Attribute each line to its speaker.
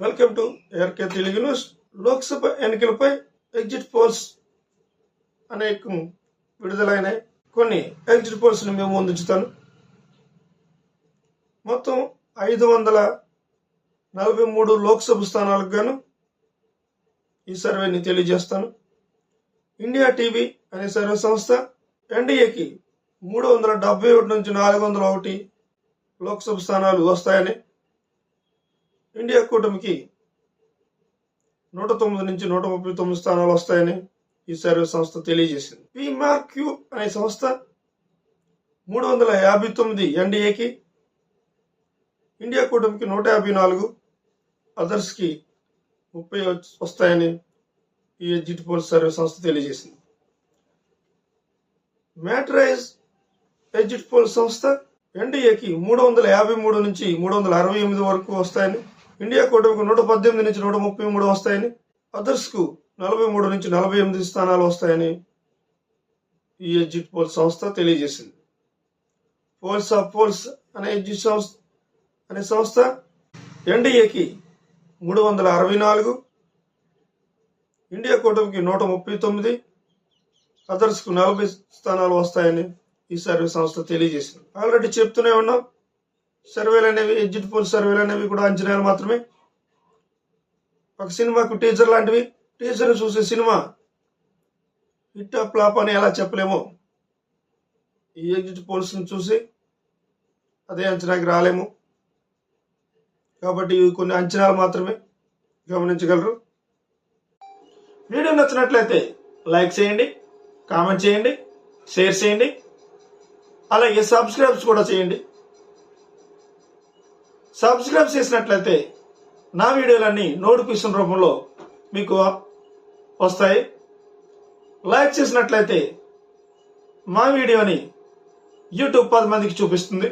Speaker 1: Welcome R K Telugu news. Lok Sabha ఎన్నికలపై exit poles అనేక విడుదలైనాయి కొన్ని ఎగ్జిట్ పోల్స్ని మేము ముందుంచుతాను. మొత్తం ఐదు వందల నలభై మూడు లోక్సభ స్థానాలకు గాను ఈ సర్వేని తెలియజేస్తాను. ఇండియా టీవీ అనే సర్వే సంస్థ ఎన్డీఏకి మూడు వందల డెబ్బై ఒకటి నుంచి నాలుగు వందల ఒకటి లోక్సభ స్థానాలు వస్తాయని ఇండియా కూటమికి నూట తొమ్మిది నుంచి నూట ముప్పై తొమ్మిది స్థానాలు వస్తాయని ఈ సర్వే సంస్థ తెలియజేసింది. పిమార్క్యూ అనే సంస్థ మూడు వందల యాభై తొమ్మిది ఎన్డీఏకి ఇండియా కూటమికి నూట యాభై నాలుగు అదర్స్కి ముప్పై వస్తాయని ఈ ఎగ్జిట్ పోల్ సర్వే సంస్థ తెలియజేసింది. మ్యాట్రైజ్ ఎగ్జిట్ పోల్ సంస్థ ఎన్డీఏకి మూడు వందల యాభై మూడు నుంచి మూడు వందల అరవై ఎనిమిది వరకు వస్తాయని ఇండియా కూటమికి నూట పద్దెనిమిది నుంచి నూట ముప్పై మూడు వస్తాయని అదర్స్కు నలభై మూడు నుంచి నలభై ఎనిమిది స్థానాలు వస్తాయని ఈ ఎగ్జిట్ పోల్ సంస్థ తెలియజేసింది. పోల్స్ ఆఫ్ పోల్స్ అనే ఎగ్జిట్ సంస్థ అనే సంస్థ ఎన్డీఏకి మూడు వందల అరవై నాలుగు ఇండియా కూటమికి నూట ముప్పై తొమ్మిది అదర్స్కు నలభై స్థానాలు వస్తాయని ఈ సర్వే సంస్థ తెలియజేసింది. ఆల్రెడీ చెప్తూనే ఉన్నాం సర్వేలు అనేవి ఎగ్జిట్ పోల్ సర్వేలు అనేవి కూడా అంచనాలు మాత్రమే. ఒక సినిమాకు టీజర్ లాంటివి. టీజర్ చూసే సినిమా హిట్ ఫ్లాప్ అని ఎలా చెప్పలేమో. ఈ ఎగ్జిట్ పోల్స్ని చూసి అదే అంచనాకి రాలేము. కాబట్టి ఇవి కొన్ని అంచనాలు మాత్రమే గమనించగలరు. వీడియో నచ్చినట్లయితే లైక్ చేయండి కామెంట్ చేయండి షేర్ చేయండి అలాగే సబ్స్క్రైబ్స్ కూడా చేయండి. సబ్స్క్రైబ్ చేసినట్లయితే నా వీడియోలన్నీ నోటిఫికేషన్ రూపంలో మీకు వస్తాయి. లైక్ చేసినట్లయితే మా వీడియోని యూట్యూబ్ పది మందికి చూపిస్తుంది.